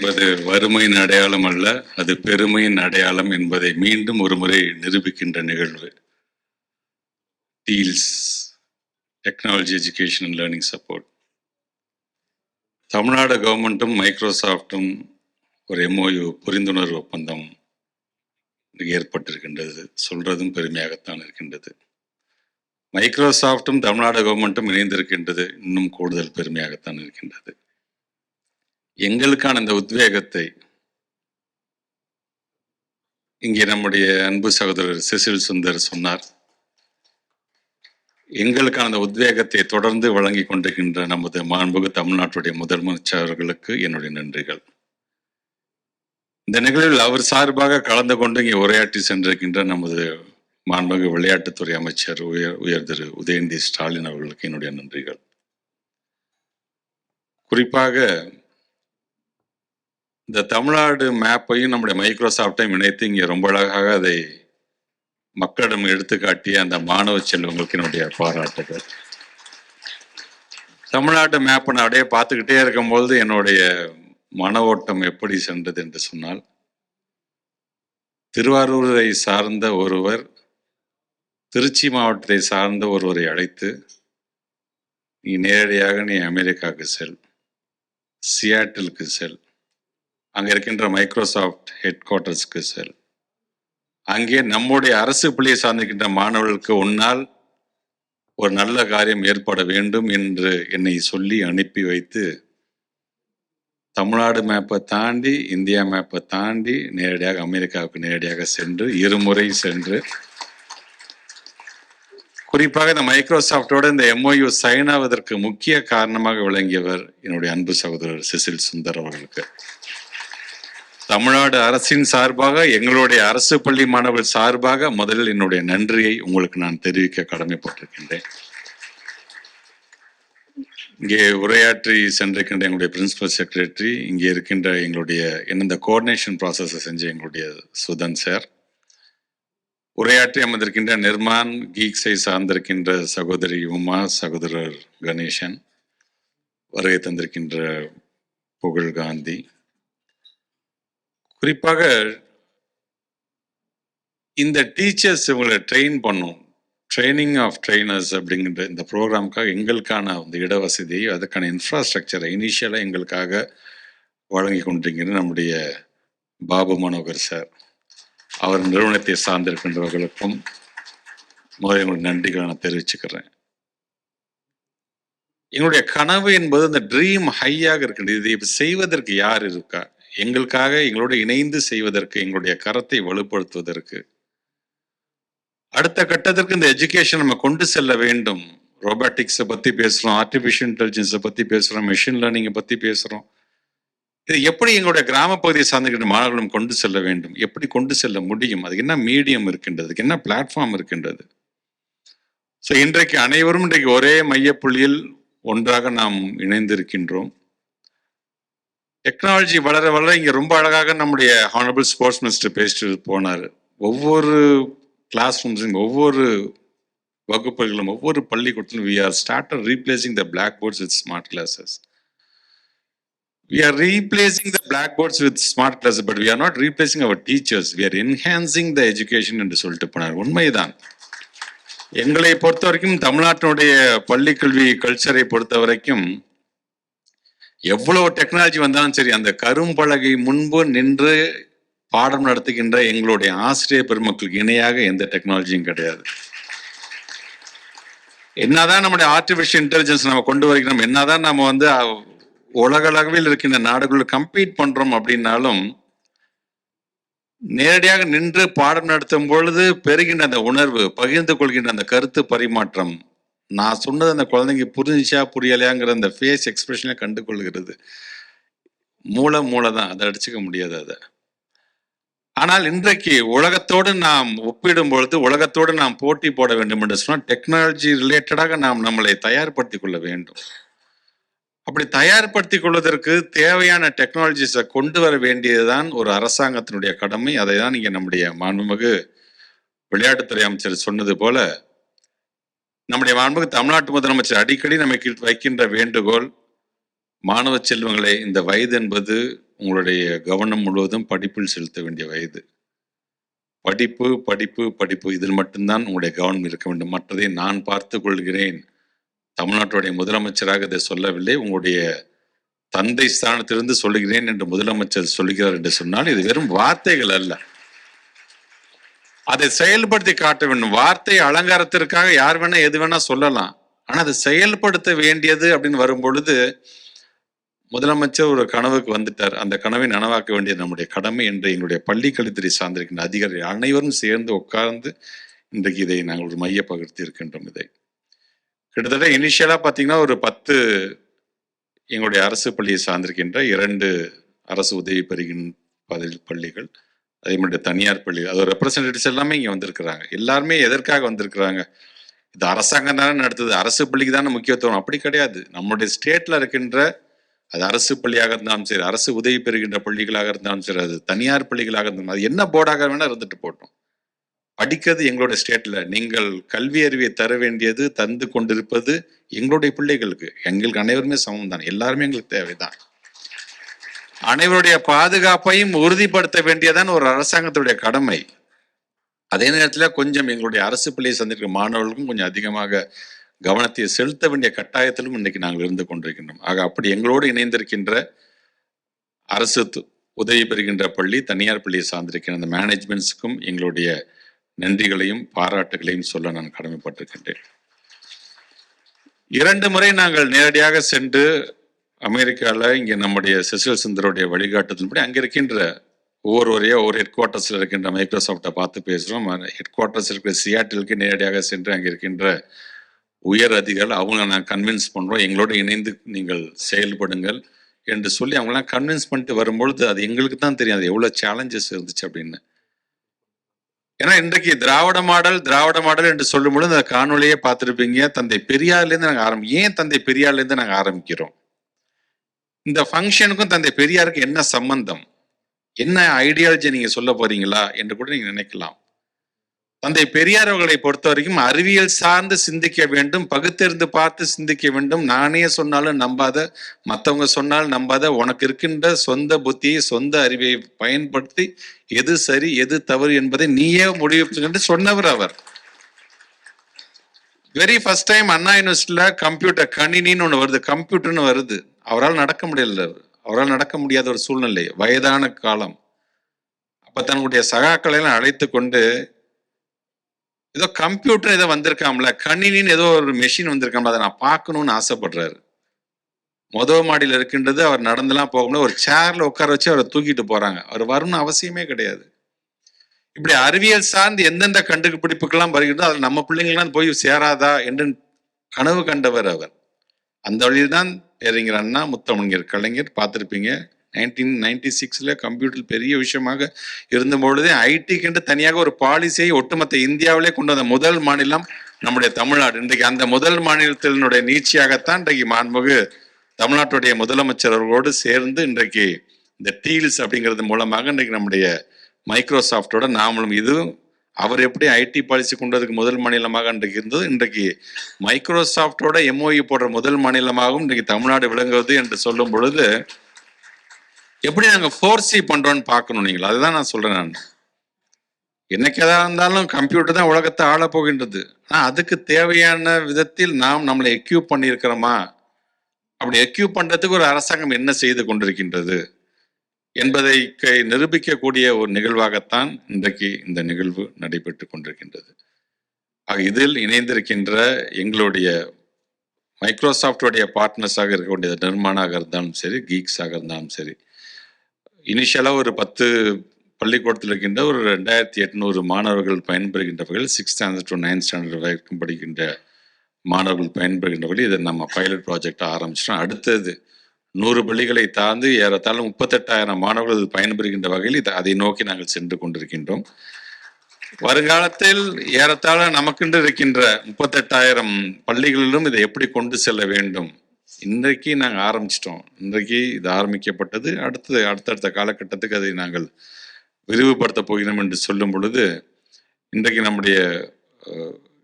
என்பது வறுமையின் அடையாளம் அல்ல அது பெருமையின் அடையாளம் என்பதை மீண்டும் ஒரு முறை நிரூபிக்கின்ற நிகழ்வு. TELS technology education and learning support Tamil Nadu கவர்மெண்ட்டும் மைக்ரோசாஃப்டும் ஒரு எம்ஓயு புரிந்துணர்வு ஒப்பந்தம் ஏற்பட்டிருக்கின்றது. சொல்றதும் பெருமையாகத்தான் இருக்கின்றது. மைக்ரோசாஃப்டும் தமிழ்நாடு கவர்மெண்ட்டும் இணைந்திருக்கின்றது. இன்னும் கூடுதல் பெருமையாகத்தான் இருக்கின்றது. எங்களுக்கான இந்த உத்வேகத்தை இங்கே நம்முடைய அன்பு சகோதரர் செசில் சுந்தர் சொன்னார். எங்களுக்கான அந்த உத்வேகத்தை தொடர்ந்து வழங்கி கொண்டிருக்கின்ற நமது மாண்புகு தமிழ்நாட்டுடைய முதலமைச்சர்களுக்கு என்னுடைய நன்றிகள். இந்த நிகழ்வில் அவர் சார்பாக கலந்து கொண்டு இங்கே உரையாற்றி சென்றிருக்கின்ற நமது மாண்புமிகு விளையாட்டுத்துறை அமைச்சர் உயர் உயர் திரு உதயநிதி ஸ்டாலின் அவர்களுக்கு என்னுடைய நன்றிகள். குறிப்பாக இந்த தமிழ்நாடு மேப்பையும் நம்முடைய மைக்ரோசாஃப்டையும் இணைத்து இங்கே ரொம்ப அழகாக அதை மக்களிடம் எடுத்துக்காட்டிய அந்த மாணவ செல்வங்களுக்கு என்னுடைய பாராட்டுகள். தமிழ்நாட்டு மேப்பை நான் அப்படியே பார்த்துக்கிட்டே இருக்கும்போது என்னுடைய மன ஓட்டம் எப்படி சென்றது என்று சொன்னால் திருவாரூரை சார்ந்த ஒருவர் திருச்சி மாவட்டத்தை சார்ந்த ஒருவரை அழைத்து நீ நேரடியாக நீ அமெரிக்காவுக்கு செல் சியாட்டிலுக்கு செல் அங்கே இருக்கின்ற மைக்ரோசாஃப்ட் ஹெட் குவார்ட்டர்ஸ்க்கு செல். அங்கே நம்முடைய அரசு பள்ளியை சார்ந்திருக்கின்ற மாணவர்களுக்கு உன்னால் ஒரு நல்ல காரியம் ஏற்பட வேண்டும் என்று என்னை சொல்லி அனுப்பி வைத்து தமிழ்நாடு மேப்பை தாண்டி இந்தியா மேப்பை தாண்டி நேரடியாக அமெரிக்காவுக்கு நேரடியாக சென்று இருமுறை சென்று குறிப்பாக இந்த மைக்ரோசாஃப்டோட இந்த எம்ஓயு சைன் ஆவதற்கு முக்கிய காரணமாக விளங்கியவர் என்னுடைய அன்பு சகோதரர் சிசில் சுந்தர் அவர்களுக்கு. தமிழ்நாடு அரசின் சார்பாக எங்களுடைய அரசு பள்ளி மாணவர் சார்பாக முதலில் என்னுடைய நன்றியை உங்களுக்கு நான் தெரிவிக்க கடமைப்பட்டிருக்கின்றேன். இங்கே உரையாற்றி சென்றிருக்கின்ற எங்களுடைய பிரின்சிபல் செக்ரட்டரி இங்கே இருக்கின்ற எங்களுடைய என்ன இந்த கோஆர்டினேஷன் ப்ராசஸை செஞ்ச எங்களுடைய சுதன் சார் உரையாற்றி அமர்ந்திருக்கின்ற நிர்மான் கீக்ஸை சார்ந்திருக்கின்ற சகோதரி உமா சகோதரர் கணேசன் வருகை தந்திருக்கின்ற புகழ் காந்தி குறிப்பாக இந்த டீச்சர்ஸ் இவங்களை ட்ரெயின் பண்ணும். ட்ரைனிங் ஆஃப் ட்ரைனர்ஸ் அப்படிங்கிற இந்த ப்ரோக்ராமுக்காக எங்களுக்கான அந்த இடவசதி அதுக்கான இன்ஃப்ராஸ்ட்ரக்சரை இனிஷியலாக எங்களுக்காக வழங்கி கொண்டிருக்கிறது நம்முடைய பாபு மனோகர் சார் அவர் நிறுவனத்தை சார்ந்திருக்கின்றவர்களுக்கும் முதலில் எங்களுடைய நன்றிகளை நான் தெரிவிச்சுக்கிறேன். என்னுடைய கனவு என்பது அந்த ட்ரீம் ஹையாக இருக்கின்றது. இதை செய்வதற்கு யார் இருக்கா? எங்களுக்காக எங்களோடு இணைந்து செய்வதற்கு எங்களுடைய கரத்தை வலுப்படுத்துவதற்கு. அடுத்த கட்டத்திற்கு இந்த எஜுகேஷன் நம்ம கொண்டு செல்ல வேண்டும். ரோபாட்டிக்ஸை பற்றி பேசுகிறோம் ஆர்டிஃபிஷியல் இன்டெலிஜென்ஸை பற்றி பேசுகிறோம் மிஷின் லேர்னிங்கை பற்றி பேசுகிறோம் இது எப்படி எங்களுடைய கிராம பகுதியை சார்ந்திருக்கின்ற மாணவர்களும் கொண்டு செல்ல வேண்டும்? எப்படி கொண்டு செல்ல முடியும்? அதுக்கு என்ன மீடியம் இருக்கின்றதுக்கு என்ன பிளாட்ஃபார்ம் இருக்கின்றது? ஸோ இன்றைக்கு அனைவரும் இன்றைக்கு ஒரே மையப்புள்ளியில் ஒன்றாக நாம் இணைந்திருக்கின்றோம். டெக்னாலஜி வளர வளர இங்க ரொம்ப அழகாக நம்முடைய ஹானரபிள் ஸ்போர்ட்ஸ் மினிஸ்டர் பேசிட்டு போனார். ஒவ்வொரு கிளாஸ் ரூம்ஸும் ஒவ்வொரு வகுப்புகளும் ஒவ்வொரு பள்ளிக்கூடத்திலும் we are start replacing the black boards with smart classes we are replacing the blackboards with smart classes but we are not replacing our teachers. We are enhancing the education என்று சொல்லிட்டு போனார். உண்மைதான். எங்களை பொறுத்த வரைக்கும் தமிழ்நாட்டினுடைய பள்ளிக்கல்வி கல்ச்சரை பொறுத்த வரைக்கும் எவ்வளவு டெக்னாலஜி வந்தாலும் சரி அந்த கரும்பலகை முன்பு நின்று பாடம் நடத்துகின்ற எங்களுடைய ஆசிரியர் பெருமக்களுக்கு இணையாக எந்த டெக்னாலஜியும் கிடையாது. என்னதான் நம்முடைய ஆர்டிபிஷியல் இன்டெலிஜென்ஸ் நம்ம கொண்டு வருகிறோம் என்னதான் நம்ம வந்து உலகளவில் இருக்கின்ற நாடுகளில் கம்பீட் பண்றோம் அப்படின்னாலும் நேரடியாக நின்று பாடம் நடத்தும் பொழுது பெறுகின்ற அந்த உணர்வு பகிர்ந்து கொள்கின்ற அந்த கருத்து பரிமாற்றம் நான் சொன்னது அந்த குழந்தைங்க புரிஞ்சிச்சா புரியலையாங்கிற அந்த ஃபேஸ் எக்ஸ்பிரஷனை கண்டு கொள்கிறது மூளை மூளை தான். அதை அடிச்சுக்க முடியாது அதை. ஆனால் இன்றைக்கு உலகத்தோடு நாம் ஒப்பிடும் பொழுது உலகத்தோடு நாம் போட்டி போட வேண்டும் என்று சொன்னால் டெக்னாலஜி ரிலேட்டடாக நாம் நம்மளை தயார்படுத்திக் கொள்ள வேண்டும். அப்படி தயார்படுத்திக் கொள்வதற்கு தேவையான டெக்னாலஜிஸை கொண்டு வர வேண்டியதுதான் ஒரு அரசாங்கத்தினுடைய கடமை. அதை தான் இங்கே நம்முடைய மாண்புமிகு விளையாட்டுத்துறை அமைச்சர் சொன்னது போல நம்முடைய மாண்புக்கு தமிழ்நாட்டு முதலமைச்சர் அடிக்கடி நமக்கு வைக்கின்ற வேண்டுகோள் மாணவ செல்வங்களை இந்த வயது என்பது உங்களுடைய கவனம் முழுவதும் படிப்பில் செலுத்த வேண்டிய வயது. படிப்பு படிப்பு படிப்பு இதில் மட்டும்தான் உங்களுடைய கவனம் இருக்க வேண்டும். மற்றதை நான் பார்த்து கொள்கிறேன். தமிழ்நாட்டுடைய முதலமைச்சராக இதை சொல்லவில்லை. உங்களுடைய தந்தை ஸ்தானத்திலிருந்து சொல்லுகிறேன் என்று முதலமைச்சர் சொல்கிறார் என்று சொன்னால் இது வெறும் வார்த்தைகள் அல்ல. அதை செயல்படுத்தி காட்ட வேண்டும். வார்த்தை அலங்காரத்திற்காக யார் வேணா எது வேணா சொல்லலாம். ஆனா அதை செயல்படுத்த வேண்டியது அப்படின்னு வரும் பொழுது முதலமைச்சர் ஒரு கனவுக்கு வந்துட்டார். அந்த கனவை நனவாக்க வேண்டியது நம்முடைய கடமை என்று எங்களுடைய பள்ளி கல்வித்துறை சார்ந்திருக்கின்ற அதிகாரிகள் அனைவரும் சேர்ந்து உட்கார்ந்து இன்றைக்கு இதை நாங்கள் ஒரு மைய பகிர்த்தி இருக்கின்றோம் இதை. கிட்டத்தட்ட இனிஷியலா பாத்தீங்கன்னா ஒரு பத்து எங்களுடைய அரசு பள்ளியை சார்ந்திருக்கின்ற இரண்டு அரசு உதவி பெறுகின்ற பதி- பள்ளிகள் அதே மாதிரி தனியார் பள்ளி அது ரெப்ரசன்டேட்டிவ்ஸ் எல்லாமே இங்கே வந்திருக்கிறாங்க. எல்லாருமே எதற்காக வந்திருக்கிறாங்க? இது அரசாங்கம் தானே நடத்துது. அரசு பள்ளிக்கு தானே முக்கியத்துவம். அப்படி கிடையாது. நம்முடைய ஸ்டேட்டில் இருக்கின்ற அது அரசு பள்ளியாக இருந்தாலும் சரி அரசு உதவி பெறுகின்ற பள்ளிகளாக இருந்தாலும் சரி அது தனியார் பள்ளிகளாக இருந்தாலும் அது என்ன போர்டாக வேணால் இருந்துட்டு போட்டோம் படிக்கிறது எங்களுடைய ஸ்டேட்டில் நீங்கள் கல்வி அறிவை தர வேண்டியது தந்து கொண்டிருப்பது எங்களுடைய பிள்ளைகளுக்கு. எங்களுக்கு அனைவருமே சமம் தான் எல்லாருமே எங்களுக்கு தேவைதான். அனைவருடைய பாதுகாப்பையும் உறுதிப்படுத்த வேண்டியதான் ஒரு அரசாங்கத்துடைய கடமை. அதே நேரத்தில் கொஞ்சம் எங்களுடைய அரசு பள்ளியை சந்திக்கிற மாணவர்களுக்கும் கொஞ்சம் அதிகமாக கவனத்தை செலுத்த வேண்டிய கட்டாயத்திலும் இன்னைக்கு நாங்கள் இருந்து கொண்டிருக்கின்றோம். ஆக அப்படி எங்களோடு இணைந்திருக்கின்ற அரசு து- உதவி பெறுகின்ற பள்ளி தனியார் பள்ளியை சார்ந்திருக்கிற அந்த மேனேஜ்மெண்ட்ஸுக்கும் எங்களுடைய நன்றிகளையும் பாராட்டுகளையும் சொல்ல நான் கடமைப்பட்டிருக்கின்றேன். இரண்டு முறை நாங்கள் நேரடியாக சென்று அமெரிக்காவில் இங்கே நம்முடைய செசில் சுந்தருடைய வழிகாட்டுதல்படி அங்கே இருக்கின்ற ஒவ்வொருவரையும் ஒவ்வொரு ஹெட் குவார்ட்டர்ஸில் இருக்கின்ற மைக்ரோசாஃப்டை பார்த்து பேசுகிறோம் ஹெட் குவார்ட்டர்ஸ் இருக்கிற சியாட்டிலுக்கு நேரடியாக சென்று அங்கே இருக்கின்ற உயர் அதிகாரிகள் அவங்கள நான் கன்வின்ஸ் பண்ணுறோம் எங்களோடு இணைந்து நீங்கள் செயல்படுங்கள் என்று சொல்லி அவங்களாம் கன்வின்ஸ் பண்ணிட்டு வரும்பொழுது அது எங்களுக்கு தான் தெரியும் அது எவ்வளோ சேலஞ்சஸ் இருந்துச்சு அப்படின்னு. ஏன்னா இன்றைக்கு திராவிட மாடல் திராவிட மாடல் என்று சொல்லும்பொழுது அந்த காணொலியே பார்த்துருப்பீங்க. தந்தை பெரியார்லேருந்து நாங்கள் ஆரம்பி ஏன் தந்தை பெரியார்லேருந்து நாங்கள் ஆரம்பிக்கிறோம்? இந்த ஃபங்க்ஷனுக்கும் தந்தை பெரியாருக்கு என்ன சம்பந்தம்? என்ன ஐடியாலஜி நீங்க சொல்ல போறீங்களா? என்று கூட நீங்க நினைக்கலாம். தந்தை பெரியார் அவர்களை பொறுத்த வரைக்கும் அறிவியல் சார்ந்து சிந்திக்க வேண்டும் பகுத்தறிந்து பார்த்து சிந்திக்க வேண்டும். நானே சொன்னாலும் நம்பாத மற்றவங்க சொன்னாலும் நம்பாத உனக்கு இருக்கின்ற சொந்த புத்தியை சொந்த அறிவை பயன்படுத்தி எது சரி எது தவறு என்பதை நீயே முடிவு என்று சொன்னவர் அவர். வெரி ஃபர்ஸ்ட் டைம் அண்ணா யூனிவர்சிட்டியில் கம்ப்யூட்டர் கணினின்னு ஒன்று வருது கம்ப்யூட்டர்னு வருது. அவரால் நடக்க முடியல. அவரால் நடக்க முடியாத ஒரு சூழ்நிலை வயதான காலம். அப்ப தன்னுடைய சகாக்களை எல்லாம் அழைத்து கொண்டு ஏதோ கம்ப்யூட்டர் ஏதோ வந்திருக்காம்ல கணினின்னு ஏதோ ஒரு மெஷின் வந்திருக்காம்ல அதை நான் பார்க்கணும்னு ஆசைப்படுறாரு. மொதல் மாடியில் இருக்கின்றது அவர் நடந்துலாம் போக ஒரு சேர்ல உட்கார வச்சு அவரை தூக்கிட்டு போறாங்க. அவர் வரணும்னு அவசியமே கிடையாது. இப்படி அறிவியல் சார்ந்து எந்தெந்த கண்டுபிடிப்புக்கெல்லாம் வருகிறதோ அதில் நம்ம பிள்ளைங்களாம் போய் சேராதா என்று கனவு கண்டவர் அவர். அந்த வழியில் தான் இறங்கிற அண்ணா முத்தமிழர் கலைஞர் பார்த்துருப்பீங்க. நைன்டீன் நைன்டி சிக்ஸில் கம்ப்யூட்டர் பெரிய விஷயமாக இருந்த பொழுதே தனியாக ஒரு பாலிசியை ஒட்டுமொத்த இந்தியாவிலே கொண்டு வந்த முதல் மாநிலம் நம்முடைய தமிழ்நாடு. இன்றைக்கு அந்த முதல் மாநிலத்தினுடைய நீட்சியாகத்தான் இன்றைக்கு மாண்புமிகு தமிழ்நாட்டுடைய முதலமைச்சர் அவர்களோடு சேர்ந்து இன்றைக்கு இந்த டீல்ஸ் அப்படிங்கிறது மூலமாக இன்றைக்கு நம்முடைய மைக்ரோசாஃப்டோட நாமளும் இதுவும் அவர் எப்படி ஐடி பாலிசி கொண்டதுக்கு முதல் மாநிலமாக இன்றைக்கு இருந்தது? இன்றைக்கு மைக்ரோசாஃப்டோட எம்ஓஇ போடுற முதல் மாநிலமாகவும் இன்றைக்கு தமிழ்நாடு விளங்குவது என்று சொல்லும் பொழுது எப்படி நாங்கள் ஃபோர்சி பண்றோம்னு பார்க்கணும் நீங்கள்? அதுதான் நான் சொல்றேன் நான். என்னைக்கு இருந்தாலும் கம்ப்யூட்டர் தான் உலகத்தை ஆள போகின்றது. ஆனால் அதுக்கு தேவையான விதத்தில் நாம் நம்மளை எக்யூப் பண்ணியிருக்கிறோமா? அப்படி எக்யூப் பண்றதுக்கு ஒரு அரசாங்கம் என்ன செய்து கொண்டிருக்கின்றது? என்பதை நிரூபிக்கக்கூடிய ஒரு நிகழ்வாகத்தான் இன்றைக்கு இந்த நிகழ்வு நடைபெற்று கொண்டிருக்கின்றது. ஆக இதில் இணைந்திருக்கின்ற எங்களுடைய மைக்ரோசாஃப்டுடைய பார்ட்னர்ஸாக இருக்கக்கூடிய நிர்மாணாக இருந்தாலும் சரி கீக்ஸாக இருந்தாலும் சரி இனிஷியலாக ஒரு பத்து பள்ளிக்கூடத்தில் இருக்கின்ற ஒரு ரெண்டாயிரத்தி எட்நூறு மாணவர்கள் பயன்பெறுகின்றவர்கள் six standard to ninth standard வரைக்கும் படிக்கின்ற மாணவர்கள் பயன்பெறுகின்ற இதை நம்ம பைலட் ப்ராஜெக்டாக ஆரம்பிச்சிட்டோம். அடுத்தது நூறு பள்ளிகளை தாழ்ந்து ஏறத்தாழ முப்பத்தெட்டாயிரம் மாணவர்கள் இது பயன்பெறுகின்ற வகையில் இதை அதை நோக்கி நாங்கள் சென்று கொண்டிருக்கின்றோம். வருங்காலத்தில் ஏறத்தாழ நமக்கென்று இருக்கின்ற முப்பத்தெட்டாயிரம் பள்ளிகளிலும் இதை எப்படி கொண்டு செல்ல வேண்டும்? இன்றைக்கு நாங்கள் ஆரம்பிச்சிட்டோம். இன்றைக்கு இது ஆரம்பிக்கப்பட்டது. அடுத்தது அடுத்தடுத்த காலகட்டத்துக்கு அதை நாங்கள் விரிவுபடுத்த போகிறோம் என்று சொல்லும் பொழுது இன்றைக்கு நம்முடைய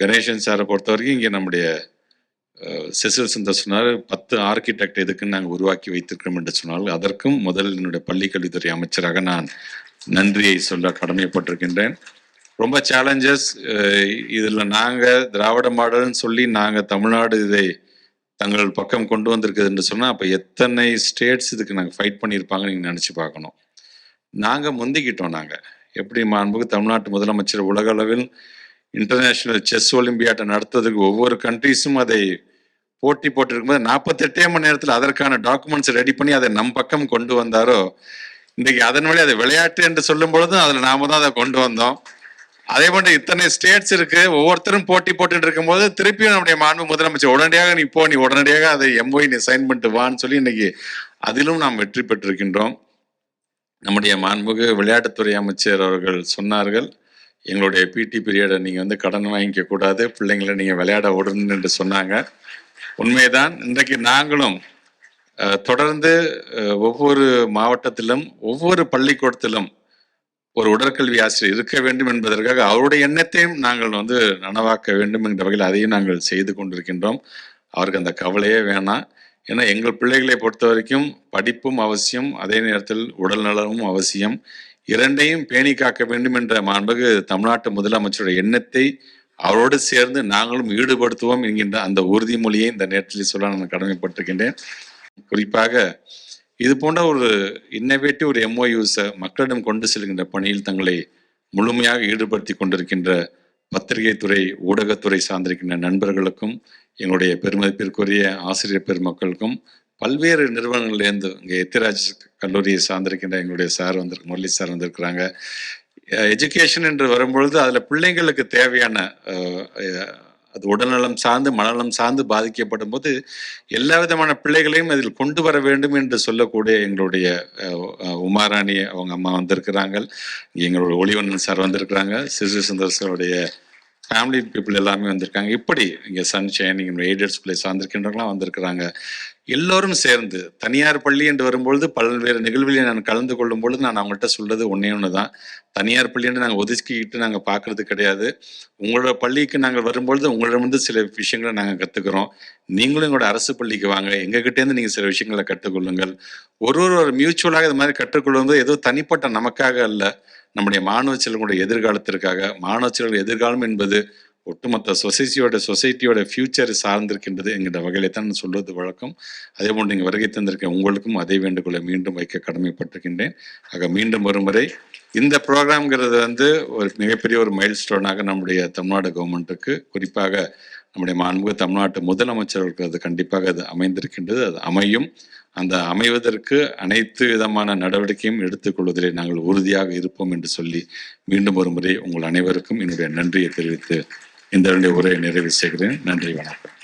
கணேசன் சாரை பொறுத்த வரைக்கும் இங்கே நம்முடைய செசில் சந்தர் சொன்னார் பத்து ஆர்கிடெக்ட் எதுக்குன்னு நாங்கள் உருவாக்கி வைத்திருக்கிறோம் என்று சொன்னால் அதற்கும் முதல் என்னுடைய பள்ளிக்கல்வித்துறை அமைச்சராக நான் நன்றியை சொல்ல கடமைப்பட்டிருக்கின்றேன். ரொம்ப சேலஞ்சஸ் இதில் நாங்கள் திராவிட மாடல்னு சொல்லி நாங்கள் தமிழ்நாடு இதை தங்கள் பக்கம் கொண்டு வந்திருக்குது என்று சொன்னால் அப்போ எத்தனை ஸ்டேட்ஸ் இதுக்கு நாங்கள் ஃபைட் பண்ணியிருப்பாங்கன்னு நீங்கள் நினச்சி பார்க்கணும். நாங்கள் முந்திக்கிட்டோம் நாங்கள் எப்படி மாண்புக்கு தமிழ்நாட்டு முதலமைச்சர் உலக அளவில் இன்டர்நேஷ்னல் செஸ் ஒலிம்பியாட்டை நடத்துறதுக்கு ஒவ்வொரு கண்ட்ரீஸும் அதை போட்டி போட்டிருக்கும்போது நாற்பத்தெட்டே மணி நேரத்தில் அதற்கான டாக்குமெண்ட்ஸ் ரெடி பண்ணி அதை நம் பக்கம் கொண்டு வந்தாரோ இன்றைக்கு அதன் வழி அதை விளையாட்டு என்று சொல்லும் பொழுதும் அதில் நாம தான் அதை கொண்டு வந்தோம். அதே போன்று இத்தனை ஸ்டேட்ஸ் இருக்கு ஒவ்வொருத்தரும் போட்டி போட்டுட்டு இருக்கும்போது திருப்பியும் நம்முடைய மாண்பு முதலமைச்சர் உடனடியாக நீ போ நீ உடனடியாக அதை எம்ஒய் நீ சைன் பண்ணிட்டு வான்னு சொல்லி இன்னைக்கு அதிலும் நாம் வெற்றி பெற்றிருக்கின்றோம். நம்முடைய மாண்புமிகு விளையாட்டுத்துறை அமைச்சர் அவர்கள் சொன்னார்கள். எங்களுடைய பிடி பீரியடை நீங்கள் வந்து கடன் வாங்கிக்க கூடாது பிள்ளைங்களை நீங்கள் விளையாட விடணும் என்று சொன்னாங்க. உண்மைதான் இன்றைக்கு நாங்களும் தொடர்ந்து ஒவ்வொரு மாவட்டத்திலும் ஒவ்வொரு பள்ளிக்கூடத்திலும் ஒரு உடற்கல்வி ஆசிரியர் இருக்க வேண்டும் என்பதற்காக அவருடைய எண்ணத்தையும் நாங்கள் வந்து நனவாக்க வேண்டும் என்ற வகையில் அதையும் நாங்கள் செய்து கொண்டிருக்கின்றோம். அவருக்கு அந்த கவலையே வேணாம். ஏன்னா எங்கள் பிள்ளைகளை பொறுத்த வரைக்கும் படிப்பும் அவசியம் அதே நேரத்தில் உடல் நலமும் அவசியம். இரண்டையும் பேணி காக்க வேண்டும் என்ற மாண்புக்கு தமிழ்நாட்டு முதலமைச்சருடைய எண்ணத்தை அவரோடு சேர்ந்து நாங்களும் ஈடுபடுத்துவோம் என்கின்ற அந்த உறுதிமொழியை இந்த நேரத்தில் சொல்ல நான் கடமைப்பட்டிருக்கின்றேன். குறிப்பாக இது போன்ற ஒரு இன்னவேட்டிவ் ஒரு எம்ஓயூஸை மக்களிடம் கொண்டு செல்கின்ற பணியில் தங்களை முழுமையாக ஈடுபடுத்தி கொண்டிருக்கின்ற பத்திரிகை துறை ஊடகத்துறை சார்ந்திருக்கின்ற நண்பர்களுக்கும் எங்களுடைய பெருமதிப்பிற்குரிய ஆசிரியர் பெருமக்களுக்கும் பல்வேறு நிறுவனங்கள்லேருந்து இங்கே எத்திராஜ் கல்லூரியை சார்ந்திருக்கின்ற எங்களுடைய சார் வந்திருக்கு முரளி சார் வந்திருக்கிறாங்க. எஜுகேஷன் என்று வரும்பொழுது அதில் பிள்ளைங்களுக்கு தேவையான அது உடல்நலம் சார்ந்து மனநலம் சார்ந்து பாதிக்கப்படும் போது எல்லா விதமான பிள்ளைகளையும் அதில் கொண்டு வர வேண்டும் என்று சொல்லக்கூடிய எங்களுடைய உமாராணி அவங்க அம்மா வந்திருக்கிறாங்க. எங்களுடைய ஒளிவண்ணன் சார் வந்திருக்கிறாங்க. சிசு சுந்தர் சாருடைய ஃபேமிலி பீப்புள் எல்லாமே வந்திருக்காங்க. இப்படி இங்கே சன்ஷைன் இங்கே எய்டட் ஸ்கூலை சார்ந்திருக்கின்றவங்களாம் வந்திருக்கிறாங்க. எல்லோரும் சேர்ந்து தனியார் பள்ளி என்று வரும்பொழுது பல்வேறு நிகழ்வுகளில் நான் கலந்து கொள்ளும் பொழுது நான் அவங்கள்ட்ட சொல்றது ஒன்றே ஒன்று தான் தனியார் பள்ளின்னு நாங்கள் ஒதுக்கிக்கிட்டு நாங்கள் பார்க்கறது கிடையாது. உங்களோட பள்ளிக்கு நாங்கள் வரும்பொழுது உங்களிடமிருந்து சில விஷயங்களை நாங்கள் கற்றுக்குறோம் நீங்களும் எங்களோட அரசு பள்ளிக்கு வாங்க. எங்ககிட்டேருந்து நீங்கள் சில விஷயங்களை கற்றுக்கொள்ளுங்கள். ஒரு ஒரு ஒரு மியூச்சுவலாக இது மாதிரி கற்றுக்கொள்வது ஏதோ தனிப்பட்ட நமக்காக அல்ல. நம்முடைய மாணவ செல்வங்களுடைய எதிர்காலத்திற்காக மாணவ செல்வங்கள் எதிர்காலம் என்பது ஒட்டுமொத்த சொசைட்டியோட சொசைட்டியோட ஃபியூச்சர் சார்ந்திருக்கின்றது என்கிற வகையில தான் நான் சொல்வது வழக்கம். அதே போன்று இங்கே வருகை தந்திருக்க உங்களுக்கும் அதே வேண்டுகோளை மீண்டும் வைக்க கடமைப்பட்டிருக்கின்றேன். ஆக மீண்டும் வரும் வரை இந்த ப்ரோக்ராம்ங்கிறது வந்து ஒரு மிகப்பெரிய ஒரு மைல் ஸ்டோனாக நம்முடைய தமிழ்நாடு கவர்மெண்ட்டுக்கு குறிப்பாக நம்முடைய மாண்பு தமிழ்நாட்டு முதலமைச்சர்களுக்கு அது கண்டிப்பாக அது அமைந்திருக்கின்றது. அது அமையும். அந்த அமைவதற்கு அனைத்து விதமான நடவடிக்கையும் எடுத்துக்கொள்வதிலே நாங்கள் உறுதியாக இருப்போம் என்று சொல்லி மீண்டும் ஒரு முறை உங்கள் அனைவருக்கும் என்னுடைய நன்றியை தெரிவித்து இந்த உரையை நிறைவு செய்கிறேன். நன்றி வணக்கம்.